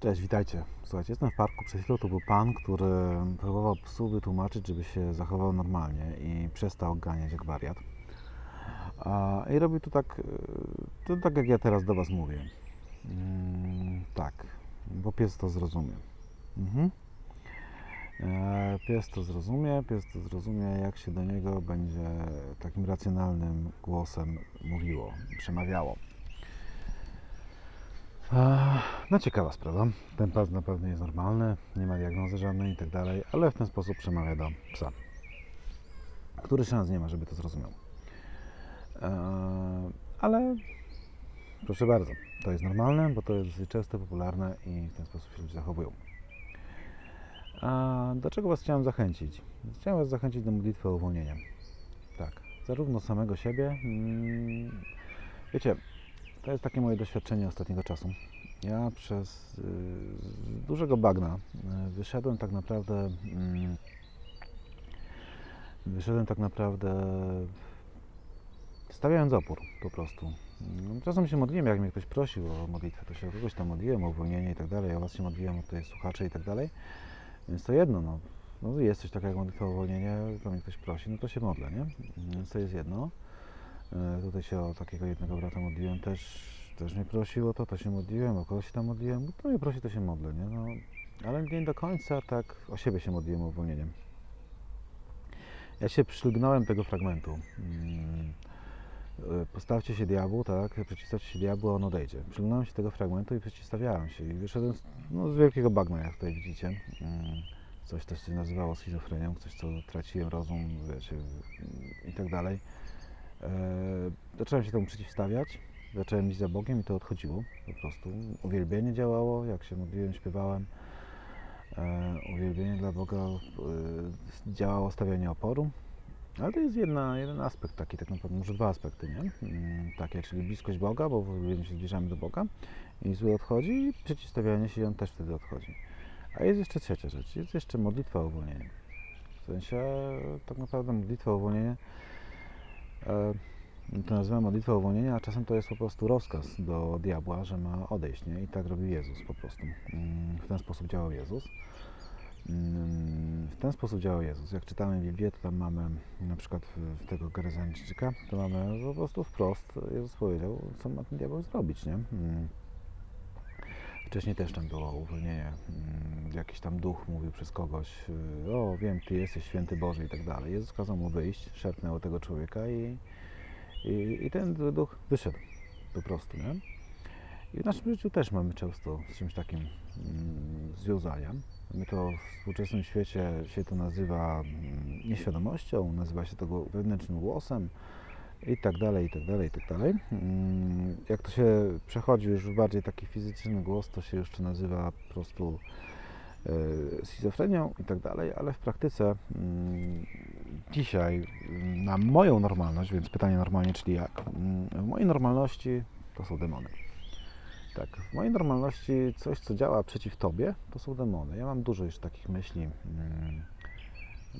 Cześć, witajcie. Słuchajcie, jestem w parku. Przed chwilą tu był pan, który próbował psu wytłumaczyć, żeby się zachował normalnie i przestał ganiać jak wariat. I robił to tak, to tak jak ja teraz do Was mówię. Mm, tak, bo pies to zrozumie. Mhm. E, Pies to zrozumie, pies to zrozumie, jak się do niego będzie takim racjonalnym głosem mówiło, przemawiało. No ciekawa sprawa. Ten pas na pewno jest normalny, nie ma diagnozy żadnej i tak dalej, ale w ten sposób przemawia do psa, który szans nie ma, żeby to zrozumiał. Eee, Ale proszę bardzo, to jest normalne, bo to jest dosyć często popularne i w ten sposób się ludzie zachowują. A do czego Was chciałem zachęcić? Chciałem Was zachęcić do modlitwy o uwolnienie. Tak, zarówno samego siebie. mm, Wiecie, to jest takie moje doświadczenie ostatniego czasu. Ja przez y, dużego bagna y, wyszedłem tak naprawdę. mm, Wyszedłem tak naprawdę stawiając opór po prostu. Mm, Czasem się modliłem, jak mnie ktoś prosił o modlitwę, to się o kogoś tam modliłem, o uwolnienie i tak dalej. O was się modliłem, o tutaj słuchacze i tak dalej. Więc to jedno, no, no jest coś takiego jak modlitwa o uwolnienie, to mnie ktoś prosi, no to się modlę, nie? Więc to jest jedno. E, Tutaj się o takiego jednego brata modliłem, też, też mnie prosił o to, to się modliłem, o kogoś tam modliłem, to mnie prosi, to się modlę, nie? No, ale nie do końca tak o siebie się modliłem o uwolnienie. Ja się przylgnąłem tego fragmentu. Mm, e, Postawcie się diabłu, tak? Przeciwstawcie się diabłu, a on odejdzie. Przylgnąłem się tego fragmentu i przeciwstawiałem się. I wyszedłem z, no, z wielkiego bagna, jak tutaj widzicie. Mm, Coś też się nazywało schizofrenią, coś co traciłem rozum, wiecie, i tak dalej. E, zacząłem się temu przeciwstawiać, zacząłem iść za Bogiem i to odchodziło po prostu. Uwielbienie działało, jak się modliłem, śpiewałem. E, uwielbienie dla Boga e, działało stawianie oporu. Ale to jest jedna, jeden aspekt taki, tak naprawdę, może dwa aspekty, nie? Mm, Takie, czyli bliskość Boga, bo w uwielbieniu się zbliżamy do Boga i zły odchodzi i przeciwstawianie się i on też wtedy odchodzi. A jest jeszcze trzecia rzecz, jest jeszcze modlitwa o uwolnienie. W sensie, tak naprawdę modlitwa o uwolnienie to nazywam modlitwę o uwolnienie, a czasem to jest po prostu rozkaz do diabła, że ma odejść, nie? I tak robił Jezus po prostu. Mm, W ten sposób działał Jezus. Mm, W ten sposób działał Jezus. Jak czytamy Biblię, to tam mamy na przykład w- tego Gerezańczyka, to mamy po prostu wprost, Jezus powiedział, co ma ten diabeł zrobić, nie? Wcześniej też tam było uwolnienie. mm, Jakiś tam duch mówił przez kogoś, y, o wiem, Ty jesteś święty Boży i tak dalej. Jezus kazał mu wyjść, szarpnęło tego człowieka i, i, i ten duch wyszedł po prostu, nie? I w naszym życiu też mamy często z czymś takim mm, związania. My to w współczesnym świecie się to nazywa mm, nieświadomością, nazywa się to wewnętrznym głosem i tak dalej, i tak dalej, i tak dalej. Mm, Jak to się przechodzi już w bardziej taki fizyczny głos, to się jeszcze nazywa po prostu e, schizofrenią i tak dalej, ale w praktyce mm, dzisiaj mm, na moją normalność, więc pytanie normalnie, czyli jak? W mojej normalności to są demony. Tak, w mojej normalności coś, co działa przeciw Tobie, to są demony. Ja mam dużo już takich myśli.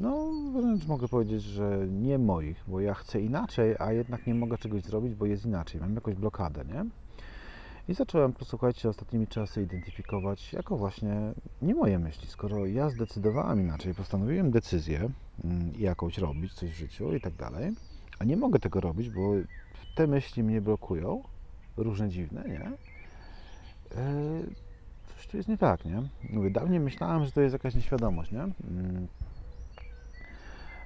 Mm, No, wręcz mogę powiedzieć, że nie moich, bo ja chcę inaczej, a jednak nie mogę czegoś zrobić, bo jest inaczej. Mam jakąś blokadę, nie? I zacząłem, posłuchajcie, ostatnimi czasy identyfikować jako właśnie nie moje myśli. Skoro ja zdecydowałem inaczej, postanowiłem decyzję mm, jakąś robić, coś w życiu i tak dalej, a nie mogę tego robić, bo te myśli mnie blokują, różne dziwne, nie? Yy, coś tu jest nie tak, nie? Mówię, dawniej myślałem, że to jest jakaś nieświadomość, nie?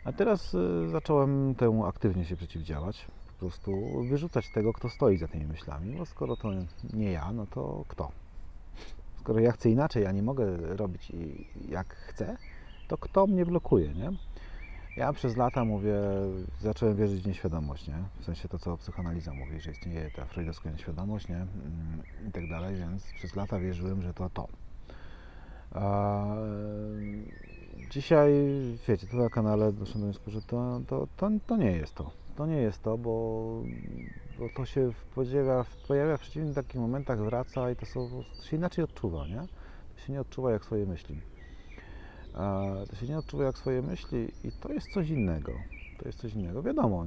A teraz y, zacząłem temu aktywnie się przeciwdziałać. Po prostu wyrzucać tego, kto stoi za tymi myślami, bo skoro to nie ja, no to kto? Skoro ja chcę inaczej, a nie mogę robić jak chcę, to kto mnie blokuje, nie? Ja przez lata mówię, zacząłem wierzyć w nieświadomość, nie? W sensie to, co psychoanaliza mówi, że istnieje ta freudowska nieświadomość, nie? Mm, I tak dalej, więc przez lata wierzyłem, że to to. A, dzisiaj, wiecie, tu na kanale doszedłem do wniosku, że to, to, to, to nie jest to. To nie jest to, bo, bo to się pojawia, pojawia w przeciwnych takich momentach, wraca i to, są, to się inaczej odczuwa, nie? To się nie odczuwa jak swoje myśli. To się nie odczuwa jak swoje myśli i to jest coś innego. To jest coś innego. Wiadomo,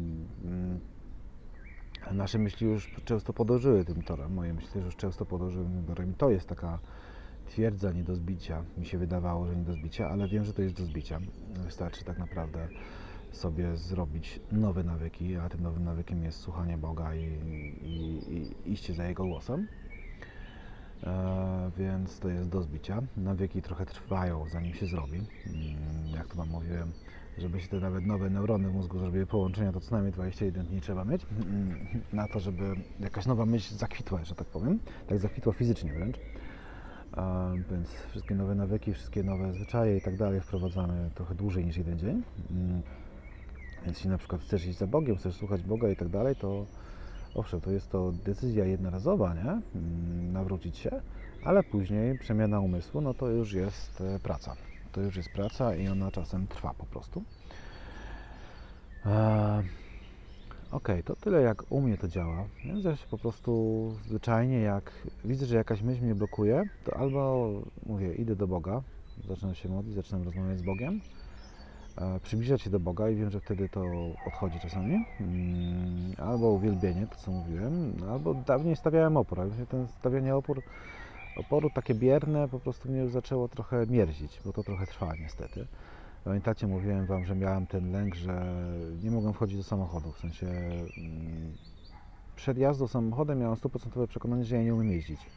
nasze myśli już często podążyły tym torem. Moje myśli też już często podążyły tym torem. I to jest taka twierdza nie do zbicia. Mi się wydawało, że nie do zbicia, ale wiem, że to jest do zbicia. Wystarczy tak naprawdę sobie zrobić nowe nawyki, a tym nowym nawykiem jest słuchanie Boga i, i, i iście za Jego głosem. E, więc to jest do zbicia. Nawyki trochę trwają, zanim się zrobi. Mm, Jak to Wam mówiłem, żeby się te nawet nowe neurony w mózgu zrobiły połączenia, to co najmniej 21 dni trzeba mieć mm, na to, żeby jakaś nowa myśl zakwitła, że tak powiem. Tak zakwitła fizycznie wręcz. Więc wszystkie nowe nawyki, wszystkie nowe zwyczaje i tak dalej wprowadzamy trochę dłużej niż jeden dzień. Mm, Więc jeśli na przykład chcesz iść za Bogiem, chcesz słuchać Boga i tak dalej, to owszem, to jest to decyzja jednorazowa, nie? Mm, Nawrócić się, ale później przemiana umysłu, no to już jest e, praca. To już jest praca i ona czasem trwa po prostu. Okej, to tyle jak u mnie to działa. Więc ja się po prostu zwyczajnie jak widzę, że jakaś myśl mnie blokuje, to albo mówię, idę do Boga, zaczynam się modlić, zaczynam rozmawiać z Bogiem, e, przybliżać się do Boga i wiem, że wtedy to odchodzi czasami. Mm, Albo uwielbienie, to co mówiłem, albo dawniej stawiałem opór, ale ten stawianie opór, oporu takie bierne po prostu mnie już zaczęło trochę mierzić, bo to trochę trwa niestety. Pamiętacie, mówiłem Wam, że miałem ten lęk, że nie mogłem wchodzić do samochodu. W sensie mm, przed jazdą samochodem miałem stuprocentowe przekonanie, że ja nie umiem jeździć.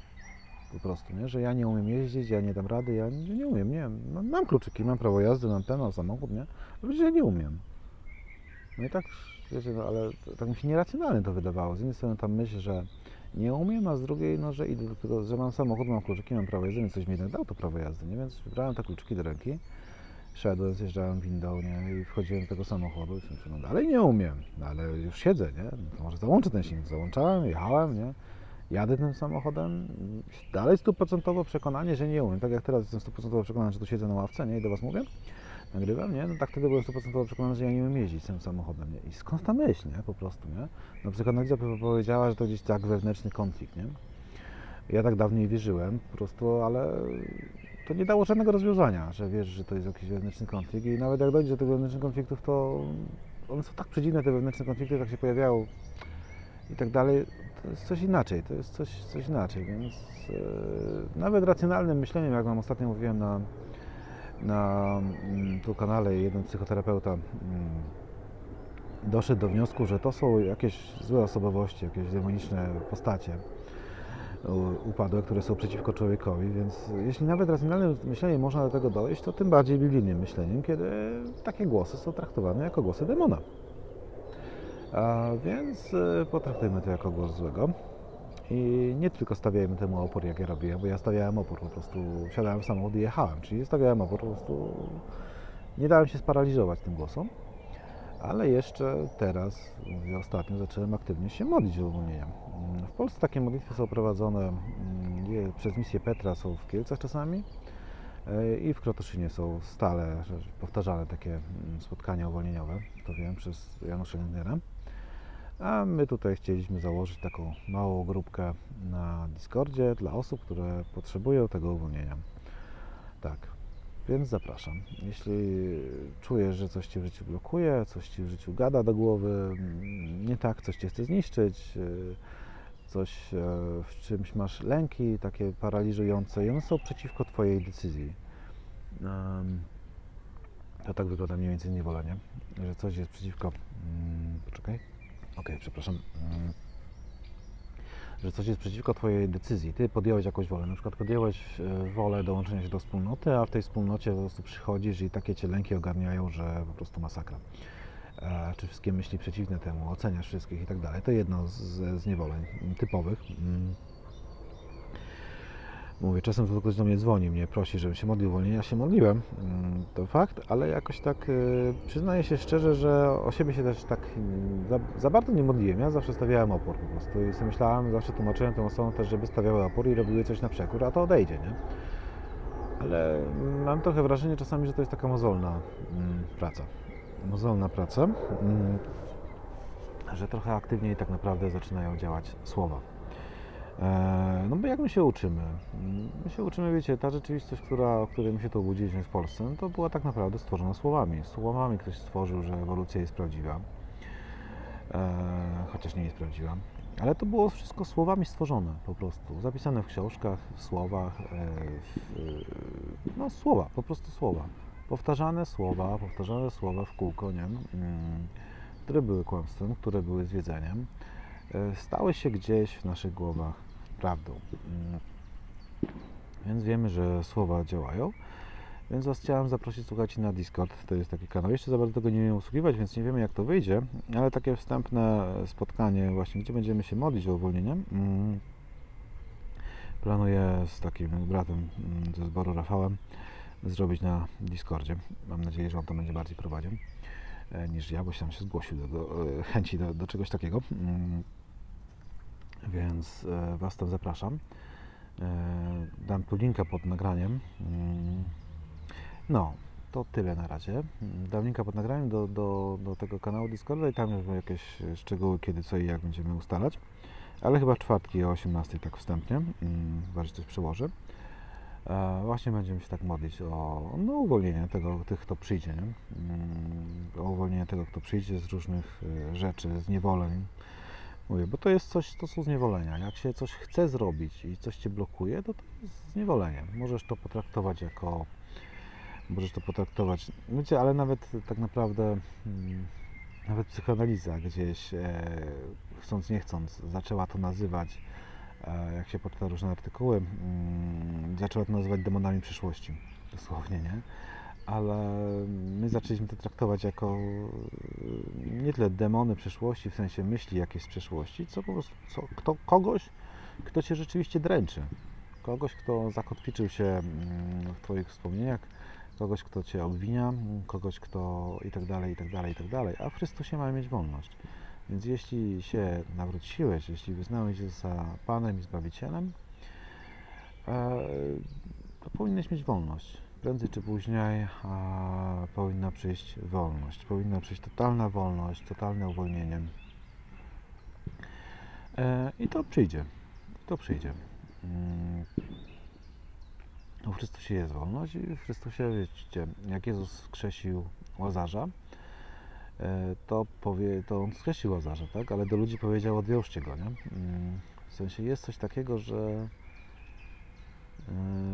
Po prostu, nie? że ja nie umiem jeździć, ja nie dam rady, ja nie, nie umiem, nie mam, mam kluczyki, mam prawo jazdy, mam ten, mam samochód, nie? Ale ja nie umiem. No i tak, wiecie, no, ale tak mi się nieracjonalne to wydawało. Z jednej strony ta myśl, że nie umiem, a z drugiej, no, że idę do tego, że mam samochód, mam kluczyki, mam prawo jazdy, więc coś mi jednak dał to prawo jazdy, nie? Więc wybrałem te kluczyki do ręki szedłem, zjeżdżałem windą, nie? I wchodziłem do tego samochodu i sobie no dalej nie umiem, no, ale już siedzę, nie? No to może załączę ten silnik. Załączałem, jechałem, nie? Jadę tym samochodem, dalej stuprocentowo przekonanie, że nie umiem. Tak jak teraz jestem stuprocentowo przekonany, że tu siedzę na ławce, nie? I do Was mówię, nagrywam, nie? No tak wtedy byłem stuprocentowo przekonany, że ja nie umiem jeździć tym samochodem, nie? I skąd ta myśl, nie? Po prostu, nie? No psychoanaliza powiedziała, że to gdzieś tak wewnętrzny konflikt, nie? Ja tak dawniej wierzyłem po prostu, ale to nie dało żadnego rozwiązania, że wiesz, że to jest jakiś wewnętrzny konflikt i nawet jak dojdzie do tych wewnętrznych konfliktów, to one są tak przedziwne, te wewnętrzne konflikty, tak się pojawiają i tak dalej, to jest coś inaczej, to jest coś, coś inaczej, więc e, nawet racjonalnym myśleniem, jak Wam ostatnio mówiłem na, na mm, tu kanale, jeden psychoterapeuta mm, doszedł do wniosku, że to są jakieś złe osobowości, jakieś demoniczne postacie, upadłe, które są przeciwko człowiekowi, więc jeśli nawet racjonalnym myśleniem można do tego dojść, to tym bardziej biblijnym myśleniem, kiedy takie głosy są traktowane jako głosy demona. A więc e, potraktujmy to jako głos złego i nie tylko stawiajmy temu opór, jak ja robiłem, bo ja stawiałem opór, po prostu wsiadałem w samochód i jechałem, czyli stawiałem opór, po prostu nie dałem się sparaliżować tym głosom. Ale jeszcze teraz, mówię ostatnio, zacząłem aktywnie się modlić o uwolnienia. Mm, W Polsce takie modlitwy są prowadzone mm, przez misję Petra, są w Kielcach czasami e, i w Krotoszynie są stale powtarzane takie mm, spotkania uwolnieniowe, to wiem, przez Janusza Lindnera. A my tutaj chcieliśmy założyć taką małą grupkę na Discordzie dla osób, które potrzebują tego uwolnienia. Tak, więc zapraszam. Jeśli czujesz, że coś Cię w życiu blokuje, coś Ci w życiu gada do głowy, mm, nie tak, coś Cię chce zniszczyć, y, coś, e, w czymś masz lęki takie paraliżujące i one są przeciwko Twojej decyzji. To tak wygląda mniej więcej niewolenie, że coś jest przeciwko... mm, Poczekaj. Okej, przepraszam. Że coś jest przeciwko Twojej decyzji. Ty podjąłeś jakąś wolę, na przykład podjąłeś e, wolę dołączenia się do wspólnoty, a w tej wspólnocie po prostu przychodzisz i takie Cię lęki ogarniają, że po prostu masakra. E, Czy wszystkie myśli przeciwne temu, oceniasz wszystkich i tak dalej. To jedno z, z niewoleń mm, typowych. Mm. Mówię, czasem tylko ktoś do mnie dzwoni, mnie prosi, żebym się modlił uwolnienia. Ja się modliłem, mm, to fakt, ale jakoś tak e, przyznaję się szczerze, że o siebie się też tak mm, za, za bardzo nie modliłem. Ja zawsze stawiałem opór po prostu i sobie myślałem, zawsze tłumaczyłem tym osobom też, żeby stawiały opór i robiły coś na przekór, a to odejdzie, nie? Ale mam trochę wrażenie czasami, że to jest taka mozolna mm, praca. Mozolna praca, mm, że trochę aktywniej tak naprawdę zaczynają działać słowa. E, No bo jak my się uczymy? My się uczymy, wiecie, ta rzeczywistość, która, o której my się tu obudziliśmy w Polsce, no to była tak naprawdę stworzona słowami. Słowami ktoś stworzył, że ewolucja jest prawdziwa. E, chociaż nie jest prawdziwa. Ale to było wszystko słowami stworzone po prostu. Zapisane w książkach, w słowach. e, w, no słowa, po prostu słowa. Powtarzane słowa, powtarzane słowa w kółko, nie? Mm, które były kłamstwem, które były zwiedzeniem. Stały się gdzieś w naszych głowach prawdą. Mm, Więc wiemy, że słowa działają. Więc Was chciałem zaprosić, słuchajcie, na Discord. To jest taki kanał. Jeszcze za bardzo tego nie umiem usługiwać, więc nie wiemy, jak to wyjdzie, ale takie wstępne spotkanie, właśnie, gdzie będziemy się modlić o uwolnienie. mm, Planuję z takim bratem mm, ze zboru Rafałem zrobić na Discordzie. Mam nadzieję, że on to będzie bardziej prowadził e, niż ja, bo się tam się zgłosił do, do e, chęci do, do czegoś takiego. Mm, Więc e, Was tam zapraszam. E, Dam tu linka pod nagraniem. Mm, No, to tyle na razie. Mm, Dam linka pod nagraniem do, do, do tego kanału Discorda i tam już jakieś szczegóły, kiedy, co i jak będziemy ustalać. Ale chyba w czwartki o 18 tak wstępnie, mm, chyba, że coś przełoży. E, Właśnie będziemy się tak modlić o no, uwolnienie tego, tych, kto przyjdzie, nie? Mm, o uwolnienie tego, kto przyjdzie z różnych rzeczy, z niewoleń. Mówię, bo to jest coś, to są zniewolenia. Jak się coś chce zrobić i coś cię blokuje, to to jest zniewolenie. Możesz to potraktować jako możesz to potraktować, wiecie, ale nawet tak naprawdę mm, nawet psychoanaliza gdzieś e, chcąc nie chcąc zaczęła to nazywać e, jak się poczyta różne artykuły mm, zaczęła to nazywać demonami przyszłości dosłownie, nie? Ale my zaczęliśmy to traktować jako e, nie tyle demony przyszłości, w sensie myśli jakieś z przeszłości, co po prostu co, kto, kogoś, kto cię rzeczywiście dręczy. Kogoś, kto zakotwiczył się mm, w Twoich wspomnieniach, kogoś, kto Cię obwinia, kogoś, kto i tak dalej, i tak dalej, i tak dalej. A w Chrystusie mamy mieć wolność. Więc jeśli się nawróciłeś, jeśli wyznałeś Jezusa Panem i Zbawicielem, e, to powinieneś mieć wolność. Prędzej czy później a, powinna przyjść wolność. Powinna przyjść totalna wolność, totalne uwolnienie. E, I to przyjdzie. To przyjdzie. Mm. No, W Chrystusie jest wolność i w Chrystusie, wiecie, jak Jezus skrzesił Łazarza, e, to, powie, to on skrzesił Łazarza, tak? Ale do ludzi powiedział, odwiążcie go, nie? Mm, W sensie jest coś takiego, że,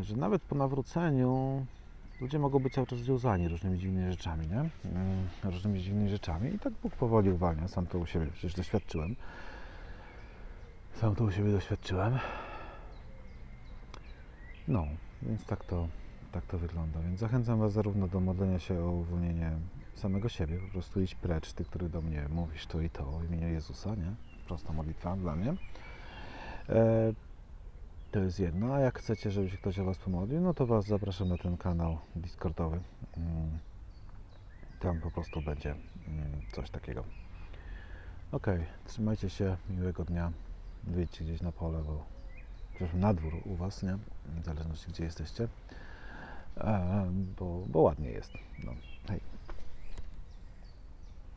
że nawet po nawróceniu ludzie mogą być cały czas związani różnymi dziwnymi rzeczami, nie? Mm, Różnymi dziwnymi rzeczami i tak Bóg powoli uwalnia. Sam to u siebie przecież doświadczyłem. Sam to u siebie doświadczyłem. No, więc tak to, tak to wygląda. Więc zachęcam Was zarówno do modlenia się o uwolnienie samego siebie, po prostu iść precz, Ty, który do mnie mówisz to i to w imieniu Jezusa, nie? Prosta modlitwa dla mnie. E, to jest jedno, a jak chcecie, żeby się ktoś o Was pomodlił, no to Was zapraszam na ten kanał Discordowy. Mm, Tam po prostu będzie mm, coś takiego. Ok, trzymajcie się, miłego dnia. Wyjdźcie gdzieś na pole, bo przepraszam, na dwór u Was, nie? W zależności gdzie jesteście. Bo, bo ładnie jest. No, hej.